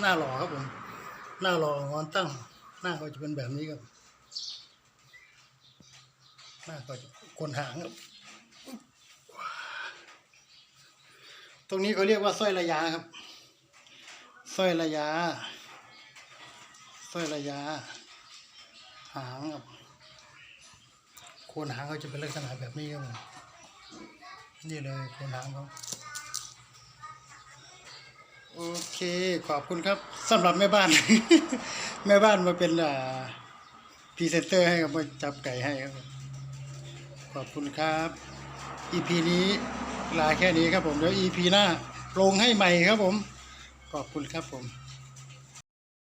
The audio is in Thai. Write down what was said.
หน้าหล่อครับผม หน้าหล่องอนตั้ง หน้าเขาจะเป็นแบบนี้ครับ หน้าเขาจะคนหางครับ ตรงนี้เขาเรียกว่าสร้อยระยะครับสร้อยระยะสร้อยระยะหางครับโคนหางเขาจะเป็นลักษณะแบบนี้ครับผม นี่เลยคนหางเขาโอเค ขอบคุณครับสำหรับแม่บ้าน แม่บ้านมาเป็นอ่าพรีเซนเตอร์ให้ครับมาจับไก่ให้ครับ ขอบคุณครับ EP นี้ลาแค่นี้ครับผม เดี๋ยว EP หน้าลงให้ใหม่ครับผม ขอบคุณครับผม